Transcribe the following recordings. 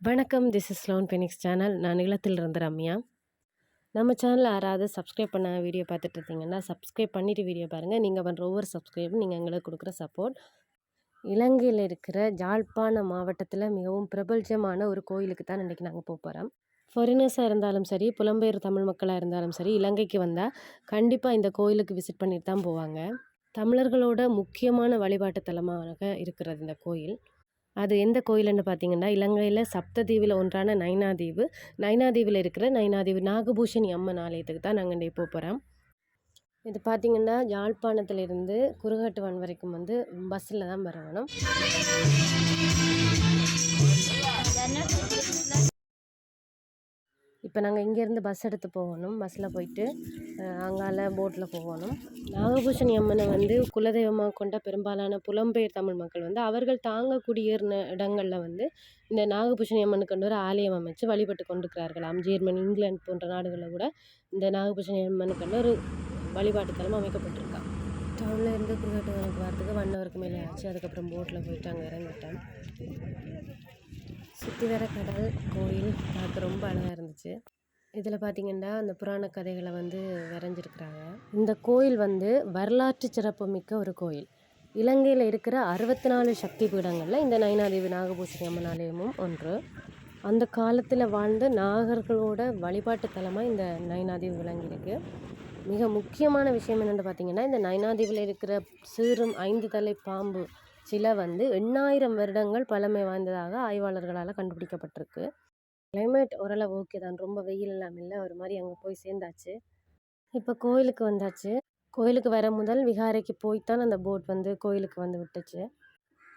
வணக்கம் this is lone phoenix channel நான் நிலத்தில் இருந்து ரம்யா. நம்ம சேனலில் யாராவது சப்ஸ்கிரைப் பண்ண வீடியோ பார்த்துட்டு இருந்தீங்கன்னா சப்ஸ்கிரைப் பண்ணிவிட்டு வீடியோ பாருங்கள் நீங்கள் பண்ணுற ஒவ்வொரு சப்ஸ்கிரைபும் நீங்கள் எங்களுக்கு கொடுக்குற சப்போர்ட் இலங்கையில் இருக்கிற ஜாழ்ப்பாண மாவட்டத்தில் மிகவும் பிரபல்ஜமான ஒரு கோயிலுக்கு தான் இன்றைக்கி நாங்கள் போக போகிறோம் ஃபாரினர்ஸாக இருந்தாலும் சரி புலம்பெயர் தமிழ் மக்களாக இருந்தாலும் சரி இலங்கைக்கு வந்தால் கண்டிப்பாக இந்த கோயிலுக்கு விசிட் பண்ணிட்டு தான் போவாங்க. தமிழர்களோட முக்கியமான வழிபாட்டு தலமாக இருக்கிறது இந்த கோயில். அது எந்த கோயிலுன்னு பார்த்தீங்கன்னா இலங்கையில் சப்ததீவில் ஒன்றான நைனாதீவு. நைனாதீவில் இருக்கிற நைனாதீவு நாகபூஷணி அம்மன் ஆலயத்துக்கு தான் நாங்கள் இப்போ போக போகிறோம் இது பார்த்திங்கன்னா யாழ்ப்பாணத்திலிருந்து குருகட்டுவன் வரைக்கும் வந்து பஸ்ஸில் தான் வரணும். இப்போ நாங்கள் இங்கேருந்து பஸ் எடுத்து போகணும். பஸ்ஸில் போயிட்டு அங்கால போட்டில் போகணும். நாகபூஷணி அம்மனை வந்து குலதெய்வமாக கொண்ட பெரும்பாலான புலம்பெயர் தமிழ் மக்கள் வந்து அவர்கள் தாங்க குடியேறின இடங்களில் வந்து இந்த நாகபூஷணி அம்மனுக்கு ஒரு ஆலயம் அமைச்சு வழிபட்டு கொண்டிருக்கிறார்களாம் ஜெர்மனி இங்கிலாந்து போன்ற நாடுகளில் கூட இந்த நாகபூஷணி அம்மனுக்கு ஒரு வழிபாட்டுத்தலம் அமைக்கப்பட்டிருக்கா. டவுனில் இருந்து குருகாட்டுவனுக்கு வரதுக்கு ஒன் ஹவருக்கு மேலே ஆச்சு. அதுக்கப்புறம் போட்டில் போயிட்டு அங்கே இறங்கிட்டேன். சுற்றி வர கடல் கோயில் பார்க்க ரொம்ப அழகாக இருந்தது இருந்துச்சு. இதில் பார்த்திங்கன்னா அந்த புராண கதைகளை வந்து வரைஞ்சிருக்கிறாங்க. இந்த கோயில் வந்து வரலாற்று சிறப்பு மிக்க ஒரு கோயில். இலங்கையில் இருக்கிற அறுபத்தி நாலு சக்தி பீடங்களில் இந்த நயனாதேவி நாகபூசணி அம்மன் ஆலயமும் ஒன்று. அந்த காலத்தில் வாழ்ந்த நாகர்களோட வழிபாட்டு தலமாக இந்த நயனாதேவி விளங்கியிருக்கு. மிக முக்கியமான விஷயம் என்னென்னு பார்த்தீங்கன்னா இந்த நயனாதேவியில் இருக்கிற சீரும் ஐந்து தலை பாம்பு சில வந்து எண்ணாயிரம் வருடங்கள் பழமை வாய்ந்ததாக ஆய்வாளர்களால் கண்டுபிடிக்கப்பட்டிருக்கு. கிளைமேட் ஓரளவு ஓகே தான். ரொம்ப வெயில் இல்லாமல் இல்லை. ஒரு மாதிரி அங்கே போய் சேர்ந்தாச்சு. இப்போ கோயிலுக்கு வந்தாச்சு. கோயிலுக்கு வர முதல் விகாரைக்கு போய்த்தான் அந்த போட் வந்து கோயிலுக்கு வந்து விட்டுச்சு.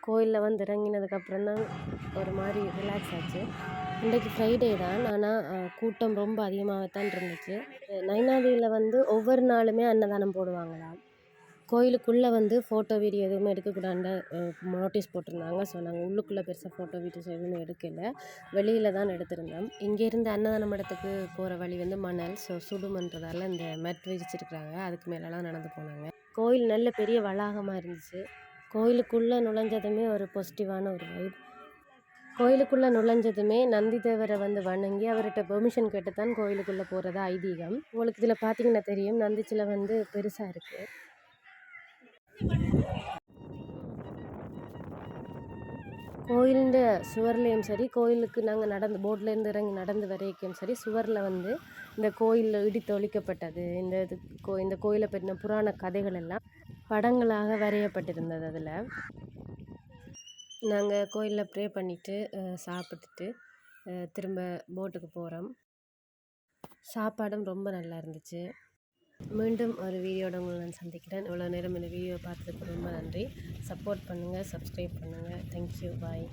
கோயிலில் வந்து இறங்கினதுக்கப்புறம் தான் ஒரு மாதிரி ரிலாக்ஸ் ஆச்சு. இன்றைக்கு ஃப்ரைடே தான். ஆனால் கூட்டம் ரொம்ப அதிகமாகத்தான் இருந்துச்சு. நைனாதியில் வந்து ஒவ்வொரு நாளுமே அன்னதானம் போடுவாங்களாம். கோயிலுக்குள்ளே வந்து ஃபோட்டோ வீடியோ எதுவுமே எடுக்கக்கூடாதுன்னு நோட்டீஸ் போட்டிருந்தாங்க. ஸோ நாங்கள் உள்ளுக்குள்ளே பெருசாக ஃபோட்டோ வீடியோஸ் எதுவுமே எடுக்கலை. வெளியில் தான் எடுத்திருந்தோம். இங்கேருந்து அன்னதானம் இடத்துக்கு போகிற வழி வந்து மணல். ஸோ சுடுமன்றதால இந்த மெட் விரிச்சிருக்கிறாங்க. அதுக்கு மேலெலாம் நடந்து போனாங்க. கோயில் நல்ல பெரிய வளாகமாக இருந்துச்சு. கோயிலுக்குள்ளே நுழைஞ்சதுமே ஒரு பாசிட்டிவான ஒரு வைப் கோயிலுக்குள்ளே நுழைஞ்சதுமே நந்தி தேவரை வந்து வணங்கி அவர்கிட்ட பெர்மிஷன் கேட்டு தான் கோயிலுக்குள்ளே போகிறது ஐதீகம். உங்களுக்கு இதில் பார்த்தீங்கன்னா தெரியும். நந்திச்சில வந்து பெருசாக இருக்குது கோயிலுண்ட சுவர்லேயும் சரி கோயிலுக்கு நாங்கள் நடந்து போட்லேருந்து இறங்கி நடந்து வரைக்கும் சரி சுவரில் வந்து இந்த கோயிலில் இடித்து ஒழிக்கப்பட்டது இந்த இது கோ இந்த கோயிலை பற்றின புராண கதைகள் எல்லாம் படங்களாக வரையப்பட்டிருந்தது அதில். நாங்கள் கோயிலில் ப்ரே பண்ணிவிட்டு சாப்பிட்டுட்டு திரும்ப போட்டுக்கு போகிறோம் சாப்பாடும் ரொம்ப நல்லா இருந்துச்சு. மீண்டும் ஒரு வீடியோட உங்களை நான் சந்திக்கிறேன். இவ்வளோ நேரம் இந்த வீடியோ பார்த்ததுக்கு ரொம்ப நன்றி. சப்போர்ட் பண்ணுங்கள் சப்ஸ்கிரைப் பண்ணுங்கள் தேங்க்யூ பாய்